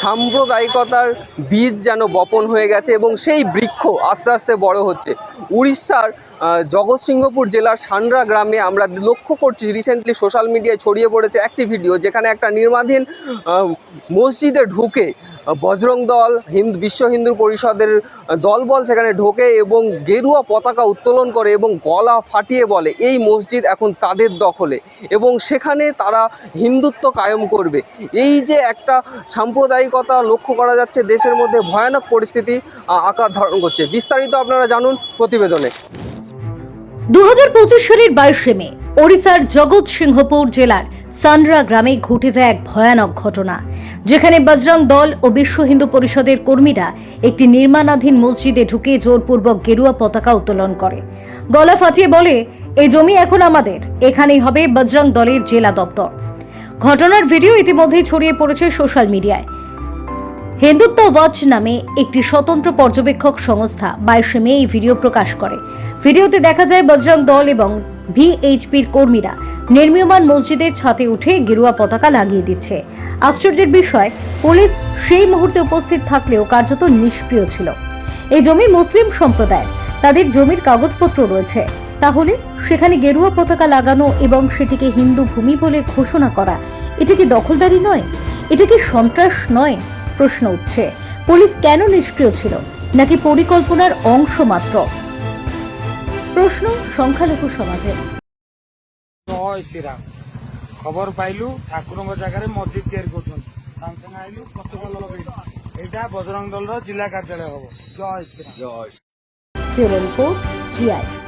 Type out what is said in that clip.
সাম্প্রদায়িকতার বীজ যেন বপন হয়ে গেছে এবং সেই বৃক্ষ আস্তে আস্তে বড় হচ্ছে। উড়িষ্যার জগৎসিংহপুর জেলার সান্ড্রা গ্রামে আমরা লক্ষ্য করছি রিসেন্টলি সোশ্যাল মিডিয়ায় ছড়িয়ে পড়েছে একটি ভিডিও যেখানে একটা নির্মাধীন মসজিদে ঢুকে বজরং দল হিন্দু, বিশ্ব হিন্দু পরিষদের দলবল সেখানে ঢোকে এবং গেরুয়া পতাকা উত্তোলন করে এবং গলা ফাটিয়ে বলে। এই মসজিদ এখন তাদের দখলে এবং সেখানে তারা হিন্দুত্ব কায়েম করবে। এই যে একটা সাম্প্রদায়িকতা লক্ষ্য করা যাচ্ছে দেশের মধ্যে ভয়ানক পরিস্থিতি আকার ধারণ করছে। বিস্তারিত আপনারা জানুন প্রতিবেদনে। দু হাজার পঁচিশ সালের বাইশে মে, ওড়িশার জগৎসিংহপুর জেলার সান্ড্রা গ্রামে ঘটে যায় এক ভয়ানক ঘটনা। যেখানে বজরং দল ও বিশ্ব হিন্দু পরিষদের কর্মীরা একটি নির্মাণাধীন মসজিদে ঢুকে জোরপূর্বক গেরুয়া পতাকা উত্তোলন করে। গলা ফাটিয়ে বলে, এই জমি এখন আমাদের। এখানেই হবে বজরং দলের জেলা দপ্তর। ঘটনার ভিডিও ইতিমধ্যেই ছড়িয়ে পড়েছে সোশ্যাল মিডিয়ায়। হিন্দুত্ব ওয়াচ নামে একটি স্বতন্ত্র পর্যবেক্ষক সংস্থা বাইশে মে এই ভিডিও প্রকাশ করে। ভিডিওতে দেখা যায় বজরং দল এবং ভিএইচপির কর্মীরা নির্মীয়মান মসজিদের ছাতে উঠে গেরুয়া পতাকা লাগিয়ে দিচ্ছে। আশ্চর্যের বিষয়, পুলিশ সেই মুহূর্তে উপস্থিত থাকলেও কার্যত নিষ্ক্রিয় ছিল। এই জমি মুসলিম সম্প্রদায়ের। তাদের জমির কাগজপত্র রয়েছে। তাহলে সেখানে গেরুয়া পতাকা লাগানো এবং সেটিকে হিন্দু ভূমি বলে ঘোষণা করা, এটা কি দখলদারি নয়? এটা কি সন্ত্রাস নয়? প্রশ্ন উঠছে। পুলিশ কেন নিষ্ক্রিয় ছিল? নাকি পরিকল্পনার অংশ মাত্র? প্রশ্ন সংখ্যালঘু সমাজের। হয়েছিলাম খবর পাইলু ঠাকুর জায়গায় মসজিদ তৈরি করছেন তার আইলু কত লগাইলু এটা বজরং দলর জেলা কার্যালয় হব জয় শ্রীরাম জয় রিপোর্ট জিআই